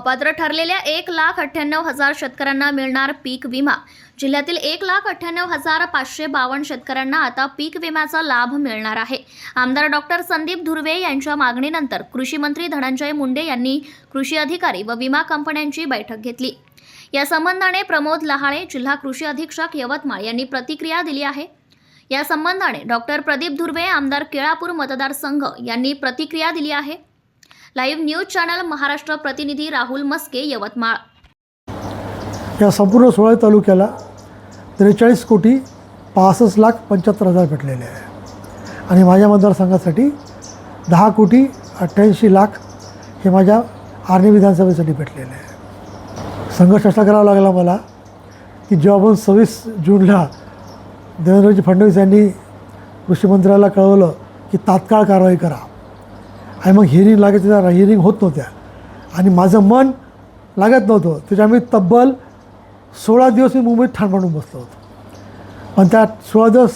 अपात्र ठरलेल्या एक लाख अठ्ठ्याण्णव हजार शेतकऱ्यांना मिळणार पीक विमा. जिल्ह्यातील एक लाख अठ्ठ्याण्णव हजार पाचशे बावन्न शेतकऱ्यांना आता पीक विम्याचा लाभ मिळणार आहे. आमदार डॉक्टर संदीप धुर्वे यांच्या मागणीनंतर कृषी मंत्री धनंजय मुंडे यांनी कृषी अधिकारी व विमा कंपन्यांची बैठक घेतली. या संबंधाने प्रमोद लहाळे जिल्हा कृषी अधीक्षक यवतमाळ यांनी प्रतिक्रिया दिली आहे. या संबंधाने डॉक्टर प्रदीप धुर्वे आमदार केळापूर मतदारसंघ यांनी प्रतिक्रिया दिली आहे. लाईव्ह न्यूज चॅनल महाराष्ट्र प्रतिनिधी राहुल मस्के यवतमाळ. या संपूर्ण सोळा तालुक्याला त्रेचाळीस कोटी पासष्ट लाख पंच्याहत्तर हजार भेटलेले आहे. आणि माझ्या मतदारसंघासाठी दहा कोटी अठ्ठ्याऐंशी लाख हे माझ्या आर्णी विधानसभेसाठी भेटलेले आहे. संघर्ष असा करावा लागला मला की जेव्हा आपण सव्वीस जूनला देवेंद्रजी फडणवीस यांनी कृषी मंत्र्याला कळवलं की तात्काळ कारवाई करा. आणि मग हिअरिंग लागायचं त्या हिअरिंग होत नव्हत्या. आणि माझं मन लागत नव्हतं. त्याच्यामुळे तब्बल सोळा दिवस मी मुंबईत ठाण मांडून बसलो होतो. पण त्या सोळा दिवस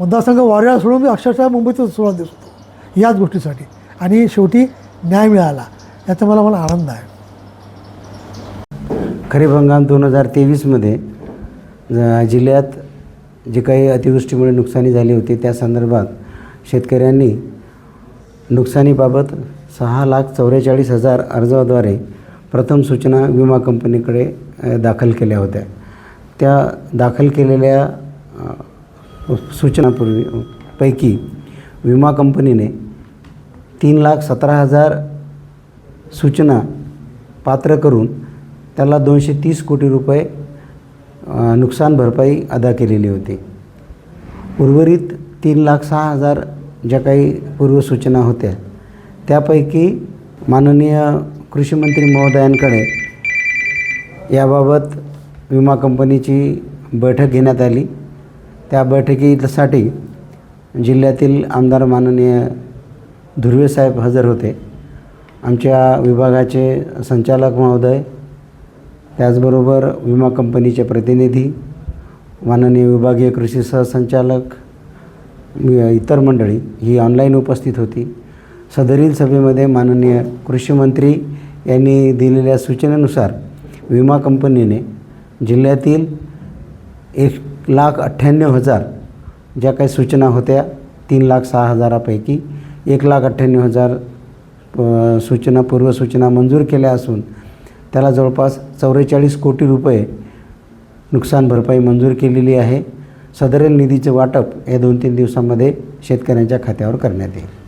मतदारसंघ वाऱ्याला सोडून मी अक्षरशः मुंबईतच सोळा दिवस होतो. याच गोष्टीसाठी. आणि शेवटी न्याय मिळाला. याचा मला मला आनंद आहे. खरीप हंगाम दोन हजार तेवीसमध्ये जिल्ह्यात जे काही अतिवृष्टीमुळे नुकसानी झाली होती त्या संदर्भात शेतकऱ्यांनी नुकसानीबाबत सहा लाख चौवेचाळीस हजार अर्जाद्वारे प्रथम सूचना विमा कंपनीकडे दाखल केल्या होत्या. त्या दाखल केलेल्या सूचनापूर्वी पैकी विमा कंपनीने तीन लाख सतरा हजार सूचना पात्र करून त्याला दोनशे तीस कोटी रुपये नुकसान भरपाई अदा केलेली होती. उर्वरित तीन लाख सहा हजार ज्या काही पूर्वसूचना होत्या त्यापैकी माननीय कृषीमंत्री महोदयांकडे याबाबत विमा कंपनीची बैठक घेण्यात आली. त्या बैठकीसाठी जिल्ह्यातील आमदार माननीय धुर्वेसाहेब हजर होते. आमच्या विभागाचे संचालक महोदय त्याचबरोबर विमा कंपनीचे प्रतिनिधी माननीय विभागीय कृषी सहसंचालक इतर मंडळी ही ऑनलाईन उपस्थित होती. सदरील सभेमध्ये माननीय कृषीमंत्री यांनी दिलेल्या सूचनेनुसार विमा कंपनीने जिल्ह्यातील एक लाख अठ्ठ्याण्णव हजार ज्या काही सूचना होत्या तीन लाख सहा हजारापैकी एक लाख अठ्ठ्याण्णव हजार सूचना पूर्वसूचना मंजूर केल्या असून त्याला जवळपास चौवेचाळीस कोटी रुपये नुकसान भरपाई मंजूर केलेली आहे. सदरील निधीचे वाटप या दोन तीन दिवसांमध्ये शेतकऱ्यांच्या खात्यावर करण्यात येईल.